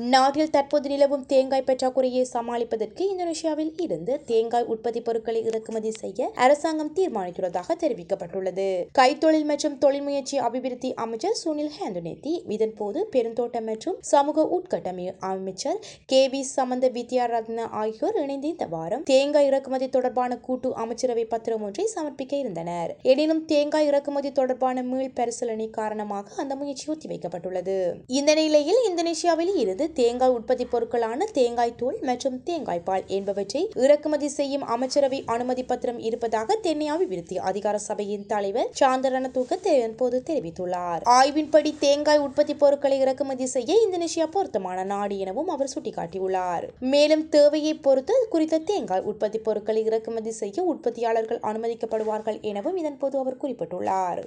நாட்டில் தற்போது நிலவும் தேங்காய் பற்றாக்குறையை சமாளிப்பதற்கு இந்தோனேஷியாவில் இருந்து தேங்காய் உற்பத்தி பொருட்களை இறக்குமதி செய்ய அரசாங்கம் தீர்மானித்துள்ளதாக தெரிவிக்கப்பட்டுள்ளது. கைத்தொழில் மற்றும் தொழில் முயற்சி அபிவிருத்தி அமைச்சர் சுனில் ஹேந்துநேத்தி இதன்போது பெருந்தோட்டம் மற்றும் சமூக உட்கட்டமை அமைச்சர் கே வி சமந்த வித்யாரத்ன ஆகியோர் இணைந்து இந்த வாரம் தேங்காய் இறக்குமதி தொடர்பான கூட்டு அமைச்சரவை பத்திரம் ஒன்றை சமர்ப்பிக்க இருந்தனர். எனினும் தேங்காய் இறக்குமதி தொடர்பான மீள் பரிசீலனை காரணமாக அந்த முயற்சி ஒத்திவைக்கப்பட்டுள்ளது. இந்த நிலையில் இந்தோனேஷியாவில் இருந்து தேங்காய் உற்பத்தி பொருட்களான தேங்காய் தூள் மற்றும் தேங்காய் பால் என்பவற்றை இறக்குமதி செய்யும் அமைச்சரவை அனுமதி பத்திரம் இருப்பதாக தென்னை விருத்தி அதிகார சபையின் தலைவர் சாந்தரன தூக்க போது தெரிவித்துள்ளார். ஆய்வின்படி தேங்காய் உற்பத்தி பொருட்களை இறக்குமதி செய்ய இந்தோனேஷியா பொருத்தமான நாடு எனவும் அவர் சுட்டிக்காட்டியுள்ளார். மேலும் தேவையை பொறுத்து குறித்த தேங்காய் உற்பத்தி பொருட்களை இறக்குமதி செய்ய உற்பத்தியாளர்கள் அனுமதிக்கப்படுவார்கள் எனவும் இதன்போது அவர் குறிப்பிட்டுள்ளார்.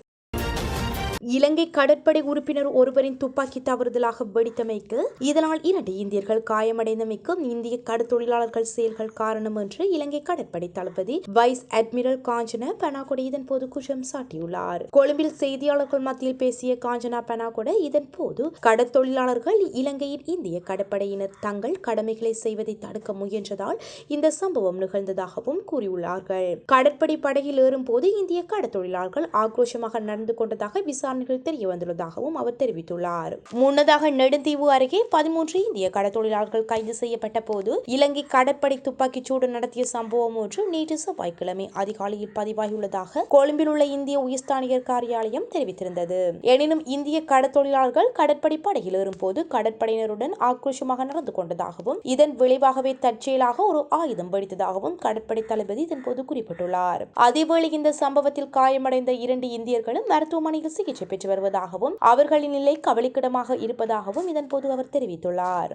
இலங்கை கடற்படை உறுப்பினர் ஒருவரின் துப்பாக்கி தவறுதலாக வெடித்தமைக்கு இதனால் இரண்டு இந்தியர்கள் காயமடைந்தமைக்கும் இந்திய கடற்தொழிலாளர்கள் செயல்கள் காரணம் என்று இலங்கை கடற்படை தளபதி வைஸ் அட்மிரல் காஞ்சனா பனாகொடை இதன் போது குற்றம் சாட்டியுள்ளார். கொழும்பில் செய்தியாளர்கள் மத்தியில் பேசிய காஞ்சனா பனாகொடை இதன் போது கடற்தொழிலாளர்கள் இலங்கையின் இந்திய கடற்படையினர் தங்கள் கடமைகளை செய்வதை தடுக்க முயன்றதால் இந்த சம்பவம் நிகழ்ந்ததாகவும் கூறியுள்ளார்கள். கடற்படை படகில் ஏறும் போது இந்திய கடற்தொழிலாளர்கள் ஆக்ரோஷமாக நடந்து கொண்டதாக விசாரணை விசாரணைகள் தெரிய வந்துள்ளதாகவும் அவர் தெரிவித்துள்ளார். முன்னதாக நெடுந்தீவு அருகே பதிமூன்று இந்திய கடற்தொழிலாளர்கள் கைது செய்யப்பட்ட போது இலங்கை கடற்படை துப்பாக்கிச்சூடு நடத்திய சம்பவம் ஒன்று நேற்று செவ்வாய்க்கிழமை அதிகாலையில் பதிவாகியுள்ளதாக கொழும்பில் உள்ள இந்திய உயர்ஸ்தானிகர் காரியாலயம் தெரிவித்திருந்தது. எனினும் இந்திய கடற்தொழிலாளர்கள் கடற்படை படையில் ஏறும்போது கடற்படையினருடன் ஆக்ரோஷமாக நடந்து கொண்டதாகவும் இதன் விளைவாகவே தற்செயலாக ஒரு ஆயுதம் வெடித்ததாகவும் கடற்படை தளபதி இதன்போது குறிப்பிட்டுள்ளார். அதேவேளை இந்த சம்பவத்தில் காயமடைந்த இரண்டு இந்தியர்களும் மருத்துவமனையில் சிகிச்சை சிகிச்சை பெற்று வருவதாகவும் அவர்களின் நிலை கவலைக்கிடமாக இருப்பதாகவும் இதன்போது அவர் தெரிவித்துள்ளார்.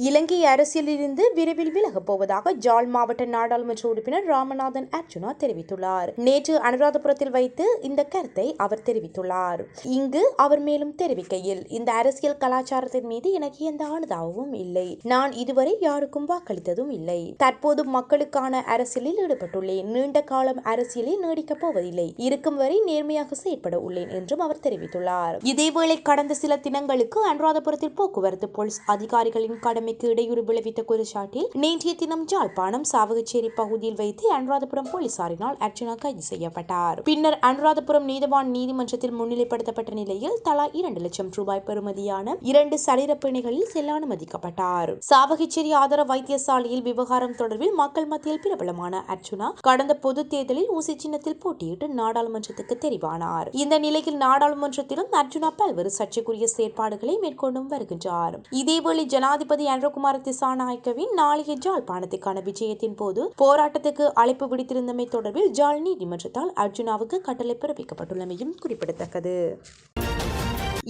இலங்கை அரசியலிலிருந்து விரைவில் விலகப் போவதாக ஜாழ் மாவட்ட நாடாளுமன்ற உறுப்பினர் ராமநாதன் அர்ஜுனா தெரிவித்துள்ளார். நேற்று அனுராதபுரத்தில் வைத்து இந்த கருத்தை அவர் தெரிவித்துள்ளார். இங்கு அவர் மேலும் தெரிவிக்கையில் இந்த அரசியல் கலாச்சாரத்தின் மீது எனக்கு எந்த அனுதாபமும் இல்லை. நான் இதுவரை யாருக்கும் வாக்களித்ததும் இல்லை. தற்போது மக்களுக்கான அரசியலில் ஈடுபட்டுள்ளேன். நீண்ட காலம் அரசியலில் நீடிக்கப் போவதில்லை. இருக்கும் வரை நேர்மையாக செயற்பட உள்ளேன் என்றும் அவர் தெரிவித்துள்ளார். இதேவேளை கடந்த சில தினங்களுக்கு அனுராதபுரத்தில் போக்குவரத்து போலீஸ் அதிகாரிகளின் கடமை நிலைமைக்கு இடையூறு விளைவித்த குற்றச்சாட்டில் நேற்றைய தினம் ஜாழ்ப்பாணம் சாவகச்சேரி பகுதியில் வைத்து அனுராதபுரம் போலீசாரினால் அர்ச்சனா கைது செய்யப்பட்டார். பின்னர் அனுராதபுரம் நீதவான் நீதிமன்றத்தில் முன்னிலைப்படுத்தப்பட்ட நிலையில் தலா இரண்டு லட்சம் ரூபாய் பெறுமதியான இரண்டு சரீரப்பிணைகளில் செல்ல அனுமதிக்கப்பட்டார். சாவகச்சேரி ஆதார வைத்தியசாலையில் விவகாரம் தொடர்பில் மக்கள் மத்தியில் பிரபலமான அர்ச்சுனா கடந்த பொது தேர்தலில் ஊசி சின்னத்தில் போட்டியிட்டு நாடாளுமன்றத்துக்கு தெரிவானார். இந்த நிலையில் நாடாளுமன்றத்திலும் அர்ஜுனா பல்வேறு சர்ச்சைக்குரிய செயற்பாடுகளை மேற்கொண்டும் வருகின்றார். இதேவேளை ஜனாதிபதி சந்திரகுமார் திசாநாயக்கவின் நாளைய ஜாழ்ப்பாணத்துக்கான விஜயத்தின் போது போராட்டத்துக்கு அழைப்பு விடுத்திருந்தமை தொடர்பில் ஜாழ் நீதிமன்றத்தால் அர்ஜுனாவுக்கு கட்டளை பிறப்பிக்கப்பட்டுள்ளமையும் குறிப்பிடத்தக்கது.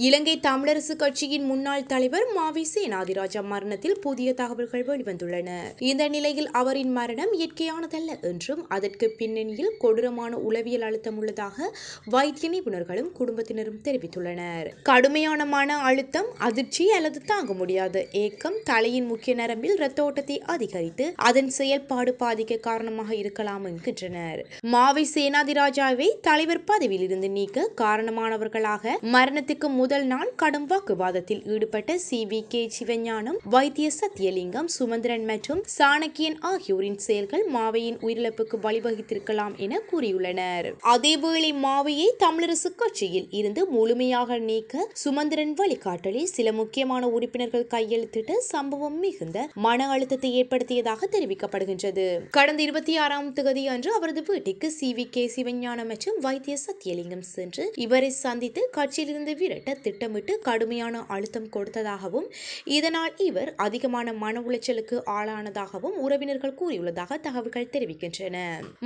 இலங்கை தமிழரசு கட்சியின் முன்னாள் தலைவர் மாவி சேனாதிராஜா மரணத்தில் புதிய தகவல்கள் வெளிவந்துள்ளன. இந்த நிலையில் அவரின் மரணம் இயற்கையானதல்ல என்றும் அதற்கு பின்னணியில் கொடூரமான உளவியல் அழுத்தம் உள்ளதாக வைத்திய நிபுணர்களும் குடும்பத்தினரும் தெரிவித்துள்ளனர். கடுமையான மன அழுத்தம் அதிர்ச்சி அல்லது தாங்க முடியாத ஏக்கம் தலையின் முக்கிய நரம்பில் இரத்த ஓட்டத்தை அதிகரித்து அதன் செயல்பாடு பாதிக்க காரணமாக இருக்கலாம் என்கின்றனர். மாவி சேனாதிராஜாவை தலைவர் பதவியில் இருந்து நீக்க காரணமானவர்களாக மரணத்துக்கு முதல் நாள் கடும் வாக்குவாதத்தில் ஈடுபட்ட சி வி கே சிவஞானம் வைத்திய சத்தியலிங்கம் சுமந்திரன் மற்றும் சாணக்கியன் ஆகியோரின் செயல்கள் மாவையின் உயிரிழப்புக்கு வழிவகுத்திருக்கலாம் என கூறியுள்ளனர். அதேவேளை மாவையை தமிழரசு கட்சியில் இருந்து முழுமையாக நீக்க சுமந்திரன் வழிகாட்டலில் சில முக்கியமான உறுப்பினர்கள் கையெழுத்திட்ட சம்பவம் மிகுந்த மன அழுத்தத்தை ஏற்படுத்தியதாக தெரிவிக்கப்படுகின்றது. கடந்த இருபத்தி ஆறாம் தேதி அன்று அவரது வீட்டுக்கு சி வி கே சிவஞானம் மற்றும் வைத்திய சத்தியலிங்கம் சென்று இவரை சந்தித்து கட்சியிலிருந்து விரட்ட திட்டமிட்டு கடுமையான அழுத்தம் கொடுத்ததாகவும் இதனால் இவர் அதிகமான மன உளைச்சலுக்கு ஆளானதாகவும் உறவினர்கள் கூறியுள்ளதாக தகவல்கள் தெரிவிக்கின்றன.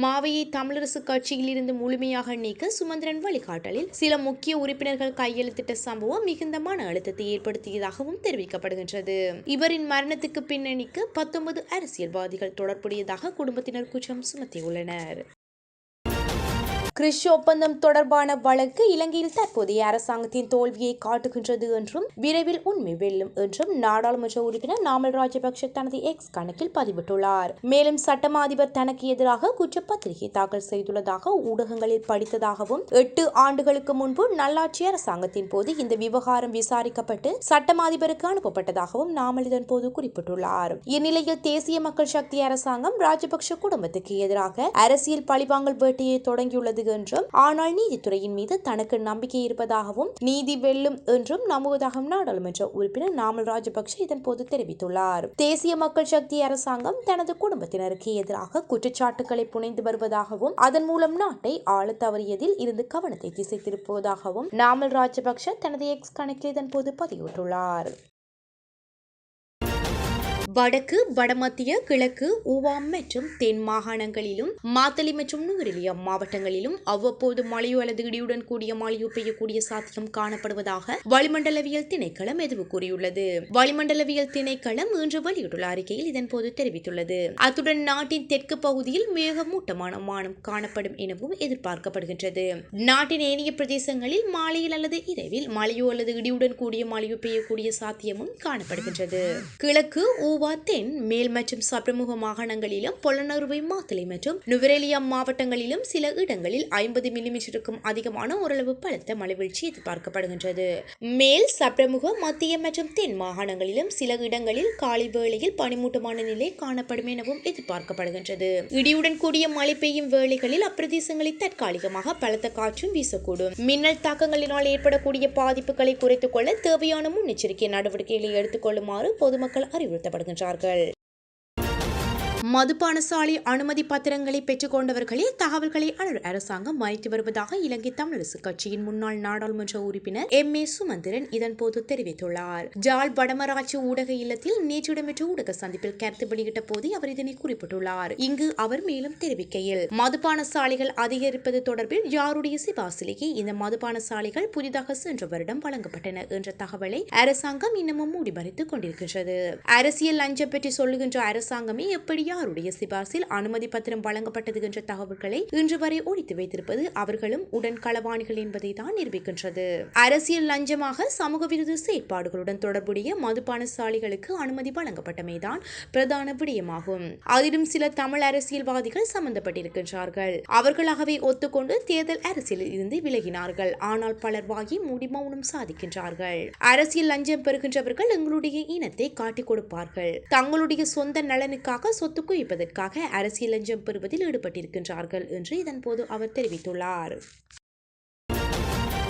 மாவையை தமிழரசு கட்சியில் இருந்து முழுமையாக நீக்க சுமந்திரன் வழிகாட்டலில் சில முக்கிய உறுப்பினர்கள் கையெழுத்திட்ட சம்பவம் மிகுந்த மன அழுத்தத்தை ஏற்படுத்தியதாகவும் தெரிவிக்கப்படுகின்றது. இவரின் மரணத்துக்கு பின்னணிக்கு பத்தொன்பது அரசியல்வாதிகள் தொடர்புடையதாக குடும்பத்தினர் குற்றம் சுமத்தியுள்ளனர். கிறிஷ் ஒப்பந்தம் தொடர்பான வழக்கு இலங்கையில் தற்போதைய அரசாங்கத்தின் தோல்வியை காட்டுகின்றது என்றும் விரைவில் உண்மை வெல்லும் என்றும் நாடாளுமன்ற உறுப்பினர் நாமல் ராஜபக்ஷ தனது எக்ஸ் கணக்கில் பதிவிட்டுள்ளார். மேலும் சட்டமா அதிபர் தனக்கு எதிராக குற்றப்பத்திரிகை தாக்கல் செய்துள்ளதாக ஊடகங்களில் படித்ததாகவும் எட்டு ஆண்டுகளுக்கு முன்பு நல்லாட்சி அரசாங்கத்தின் போது இந்த விவகாரம் விசாரிக்கப்பட்டு சட்டமாதிபருக்கு அனுப்பப்பட்டதாகவும் நாமல் இதன் போது குறிப்பிட்டுள்ளார். இந்நிலையில் தேசிய மக்கள் சக்தி அரசாங்கம் ராஜபக்ஷ குடும்பத்துக்கு எதிராக அரசியல் பழிவாங்கல் வேட்டையை தொடங்கியுள்ளது என்றும் ஆனால் நீதித்துறையின் மீது தனக்கு நம்பிக்கை இருப்பதாகவும் நீதி வெல்லும் என்றும் நம்புவதாகவும் நாடாளுமன்ற உறுப்பினர் நாமல் ராஜபக்ஷ இதன் போது தெரிவித்துள்ளார். தேசிய மக்கள் சக்தி அரசாங்கம் தனது குடும்பத்தினருக்கு எதிராக குற்றச்சாட்டுகளை புனைந்து வருவதாகவும் அதன் மூலம் நாட்டை ஆள தவறியதில் இருந்து கவனத்தை திசை திருப்புவதாகவும் நாமல் ராஜபக்ஷ தனது எக்ஸ் கணக்கில் இதன் போது பதிவிட்டுள்ளார். வடக்கு வடமத்திய கிழக்கு ஊவாம் மற்றும் தென் மாகாணங்களிலும் மாத்தளி மற்றும் நுவரெலியா மாவட்டங்களிலும் அவ்வப்போது மழையோ அல்லது இடியுடன் கூடிய மழையோ பெய்யக்கூடிய சாத்தியம் காணப்படுவதாக வளிமண்டலவியல் திணைக்களம் எதிர்வு கூறியுள்ளது. வளிமண்டலவியல் திணைக்களம் இன்று வெளியிட்டுள்ள அறிக்கையில் இதன்போது தெரிவித்துள்ளது. அத்துடன் நாட்டின் தெற்கு பகுதியில் மேகமூட்டமான வானம் காணப்படும் எனவும் எதிர்பார்க்கப்படுகின்றது. நாட்டின் ஏனைய பிரதேசங்களில் மாலையில் அல்லது இரவில் மழையோ அல்லது இடியுடன் கூடிய மழையோ பெய்யக்கூடிய சாத்தியமும் காணப்படுகின்றது. கிழக்கு ஊவா தென் மேல் மற்றும் சப்ரமுக மாகாணங்களிலும் பொலனறுவை மாத்தலை மற்றும் நுவரெலியா மாவட்டங்களிலும் சில இடங்களில் ஐம்பது மில்லிமீட்டருக்கும் அதிகமான ஓரளவு பலத்த மழைவீழ்ச்சி எதிர்பார்க்கப்படுகின்றது. மேல் சப்ரமுக மத்திய மற்றும் தென் மாகாணங்களிலும் சில இடங்களில் காலை வேளையில் பனிமூட்டமான நிலை காணப்படும் எனவும் எதிர்பார்க்கப்படுகின்றது. இடியுடன் கூடிய மழை பெய்யும் வேளைகளில் அப்பிரதேசங்களில் தற்காலிகமாக பலத்த காற்றும் வீசக்கூடும். மின்னல் தாக்கங்களினால் ஏற்படக்கூடிய பாதிப்புகளை குறைத்துக் கொள்ள தேவையான முன்னெச்சரிக்கை நடவடிக்கைகளை எடுத்துக் கொள்ளுமாறு பொதுமக்கள் அறிவுறுத்தப்படுகின்றனர். மதுபான சாலை அனுமதி பத்திரங்களை பெற்றுக்கொண்டவர்களே தகவல்களை அரசாங்கம் மறைத்து வருவதாக இலங்கை தமிழரசு கட்சியின் முன்னாள் நாடாளுமன்ற உறுப்பினர் எம். ஏ. சுமந்திரன் இதன்போது தெரிவித்துள்ளார். ஜால் வடமராட்சி ஊடக இல்லத்தில் நேற்று இடம்பெற்ற ஊடக சந்திப்பில் கருத்து வெளியிட்ட போது அவர் இதனை குறிப்பிட்டுள்ளார். இங்கு அவர் மேலும் தெரிவிக்கையில் மதுபான சாலைகள் அதிகரிப்பது தொடர்பில் யாருடைய சிபாசிலேயே இந்த மதுபான சாலைகள் புதிதாக சென்ற வருடம் வழங்கப்பட்டன என்ற தகவலை அரசாங்கம் இன்னமும் மூடிமறைத்துக் கொண்டிருக்கின்றது. அரசியல் லஞ்சம் பற்றி சொல்லுகின்ற அரசாங்கமே எப்படியா யாருடைய சிபாசில் அனுமதி பத்திரம் வழங்கப்பட்டது என்ற தகவல்களை இன்று வரை ஒழித்து வைத்திருப்பது அவர்களும் உடன் களவாணிகள் என்பதை தான் நிரூபிக்கின்றது. அரசியல் லஞ்சமாக சமூக விரோத செயற்பாடுகளுடன் தொடர்புடைய மதுபான சாலைகளுக்கு அனுமதி வழங்கப்பட்டமைதான் பிரதான விடயமாகும். அதிலும் சில தமிழ் அரசியல்வாதிகள் சம்பந்தப்பட்டிருக்கின்றார்கள். அவர்களாகவே ஒத்துக்கொண்டு தேர்தல் அரசியலில் இருந்து விலகினார்கள். ஆனால் பலர் வாகி மூடி மௌனம் சாதிக்கின்றார்கள். அரசியல் லஞ்சம் பெறுகின்றவர்கள் எங்களுடைய இனத்தை காட்டிக் கொடுப்பார்கள். தங்களுடைய சொந்த நலனுக்காக சொத்துக்கு குவிப்பதற்காக அரசியல் லஞ்சம் பெறுவதில் ஈடுபட்டிருக்கின்றார்கள் என்று இதன்போது அவர் தெரிவித்துள்ளார்.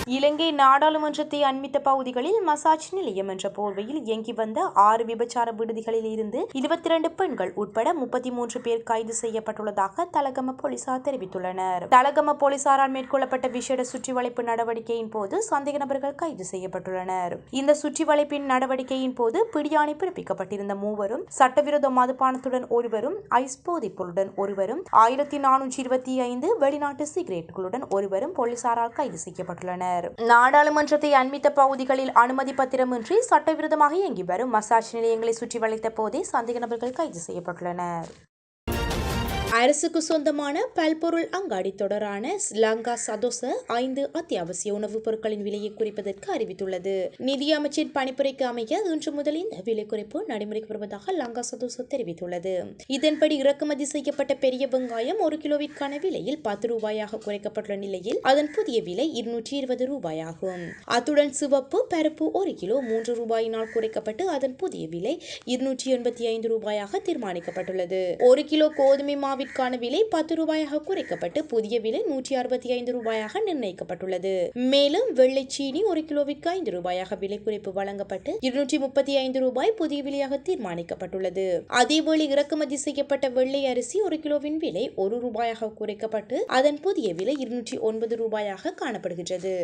இலங்கை நாடாளுமன்றத்தை அண்மித்த பகுதிகளில் மசாஜ் நிலையம் என்ற போர்வையில் இயங்கி வந்த ஆறு விபச்சார விடுதிகளில் இருந்து இருபத்தி இரண்டு பெண்கள் உட்பட முப்பத்தி மூன்று பேர் கைது செய்யப்பட்டுள்ளதாக தலகம போலீசார் தெரிவித்துள்ளனர். தலகம போலீசாரால் மேற்கொள்ளப்பட்ட விசேட சுற்றி வளைப்பு நடவடிக்கையின் போது சந்தேக நபர்கள் கைது செய்யப்பட்டுள்ளனர். இந்த சுற்றி வளைப்பின் நடவடிக்கையின் போது பிடியாணை பிறப்பிக்கப்பட்டிருந்த மூவரும் சட்டவிரோத மதுபானத்துடன் ஒருவரும் ஐஸ் போதைப் பொருளுடன் ஒருவரும் ஆயிரத்தி நானூற்றி இருபத்தி ஐந்து வெளிநாட்டு சிகரெட்டுகளுடன் ஒருவரும் போலீசாரால் கைது செய்யப்பட்டுள்ளனர். நாடாளுமன்றத்தை அண்மித்த பகுதிகளில் அனுமதி பத்திரமின்றி சட்டவிரோதமாக இயங்கி வரும் மசாஜ் நிலையங்களை சுற்றி வளைத்த போதே சந்தேக நபர்கள் கைது செய்யப்பட்டுள்ளனர். அரசுக்கு சொந்தமான பல்பொருள் அங்காடி தொடரான லங்கா சதோச ஐந்து அத்தியாவசிய உணவுப் பொருட்களின் விலையை குறைப்பதற்கு அறிவித்துள்ளது. நிதி அமைச்சின் பணிப்புரைக்கு அமைய இன்று முதல் இந்த விலை குறைப்பு நடைமுறைக்கு வருவதாக லங்கா சதோச தெரிவித்துள்ளது. இதன்படி இறக்குமதி செய்யப்பட்ட பெரிய வெங்காயம் ஒரு கிலோவிற்கான விலையில் பத்து ரூபாயாக குறைக்கப்பட்டுள்ள நிலையில் அதன் புதிய விலை இருநூற்றி இருபது ரூபாயாகும். அத்துடன் சிவப்பு பருப்பு ஒரு கிலோ மூன்று ரூபாயினால் குறைக்கப்பட்டு அதன் புதிய விலை இருநூற்றி எண்பத்தி ஐந்து ரூபாயாக தீர்மானிக்கப்பட்டுள்ளது. ஒரு கிலோ கோதுமை மாவிற்கான விலை பத்து ரூபாயாக குறைக்கப்பட்டு புதிய விலை நூற்றி அறுபத்தி ஐந்து ரூபாயாக நிர்ணயிக்கப்பட்டுள்ளது. மேலும் வெள்ளை சீனி ஒரு கிலோவிற்கு ஐந்து ரூபாயாக விலை குறைப்பு வழங்கப்பட்டு இருநூற்றி முப்பத்தி ஐந்து ரூபாய் புதிய விலையாக தீர்மானிக்கப்பட்டுள்ளது. அதேவேளை இறக்குமதி செய்யப்பட்ட வெள்ளை அரிசி ஒரு கிலோவின் விலை ஒரு ரூபாயாக குறைக்கப்பட்டு அதன் புதிய விலை இருநூற்றி ஒன்பது ரூபாயாக காணப்படுகின்றது.